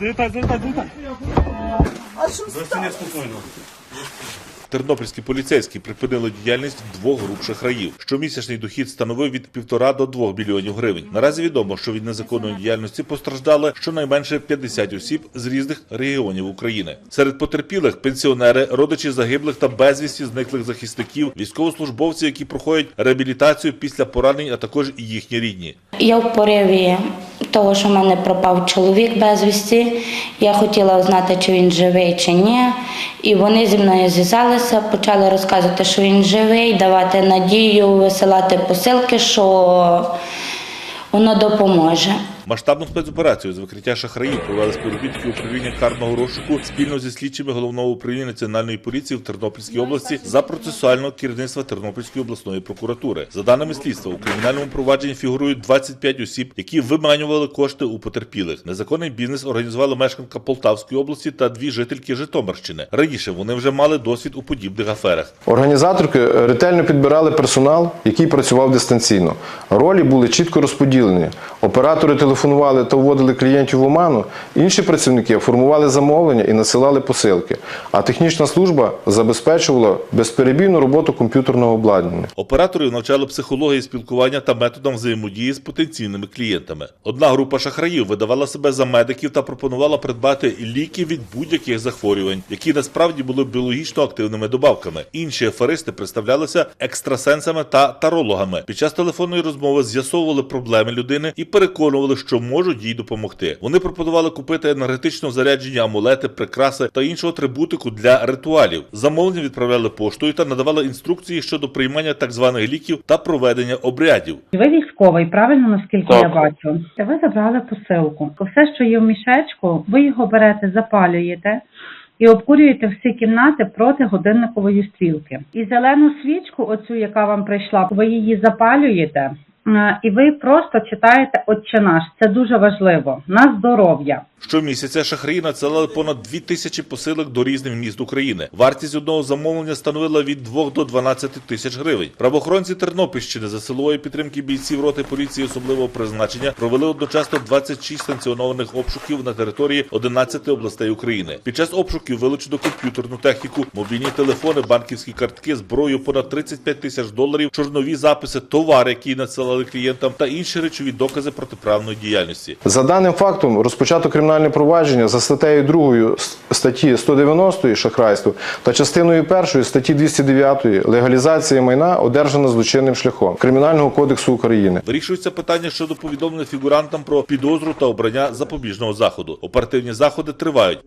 Залітай, залітай, залітай. Тернопільські поліцейські припинили діяльність двох груп шахраїв. Щомісячний дохід становив від півтора до двох мільйонів гривень. Наразі відомо, що від незаконної діяльності постраждали щонайменше 50 осіб з різних регіонів України. Серед потерпілих пенсіонери, родичі загиблих та безвісті зниклих захисників, військовослужбовці, які проходять реабілітацію після поранень, а також і їхні рідні. Я в пориві того, що в мене пропав чоловік безвісті. Я хотіла знати, чи він живий, чи ні. І вони зі мною зв'язалися, почали розказувати, що він живий, давати надію, висилати посилки, що воно допоможе. Масштабну спецоперацію з викриття шахраїв провели співробітники управління карного розшуку спільно зі слідчими головного управління національної поліції в Тернопільській області за процесуального керівництва Тернопільської обласної прокуратури. За даними слідства, у кримінальному провадженні фігурують 25 осіб, які виманювали кошти у потерпілих. Незаконний бізнес організувала мешканка Полтавської області та дві жительки Житомирщини. Раніше вони вже мали досвід у подібних аферах. Організаторки ретельно підбирали персонал, який працював дистанційно. Ролі були чітко розподілені. Оператори телефонували та вводили клієнтів в оману, інші працівники формували замовлення і насилали посилки. А технічна служба забезпечувала безперебійну роботу комп'ютерного обладнання. Операторів навчали психології спілкування та методам взаємодії з потенційними клієнтами. Одна група шахраїв видавала себе за медиків та пропонувала придбати ліки від будь-яких захворювань, які насправді були біологічно активними добавками. Інші аферисти представлялися екстрасенсами та тарологами. Під час телефонної розмови з'ясовували проблеми людини і переконували, що можуть їй допомогти. Вони пропонували купити енергетично заряджені амулети, прикраси та іншу атрибутику для ритуалів. Замовлення відправляли поштою та надавали інструкції щодо приймання так званих ліків та проведення обрядів. Ви військовий, правильно, наскільки Так. я бачу. Ви забрали посилку. Все, що є в мішечку, ви його берете, запалюєте і обкурюєте всі кімнати проти годинникової стрілки. І зелену свічку, оцю, яка вам прийшла, ви її запалюєте. Е, І ви просто читаєте «Отче наш». Це дуже важливо на здоров'я. Щомісяця шахраї надсилали понад 2 тисячі посилок до різних міст України. Вартість одного замовлення становила від 2 до 12 тисяч гривень. Правоохоронці Тернопільщини за силової підтримки бійців роти поліції особливого призначення провели одночасно 26 санкціонованих обшуків на території 11 областей України. Під час обшуків вилучено комп'ютерну техніку, мобільні телефони, банківські картки, зброю понад 35 тисяч доларів, чорнові записи, товари, які надсилали клієнтам, та інші речові докази протиправної діяльності. За даним фактом розпочато кримінальне провадження за статтею 2 статті 190 шахрайство та частиною 1 статті 209 легалізація майна одержана злочинним шляхом Кримінального кодексу України. Вирішується питання щодо повідомлення фігурантам про підозру та обрання запобіжного заходу. Оперативні заходи тривають.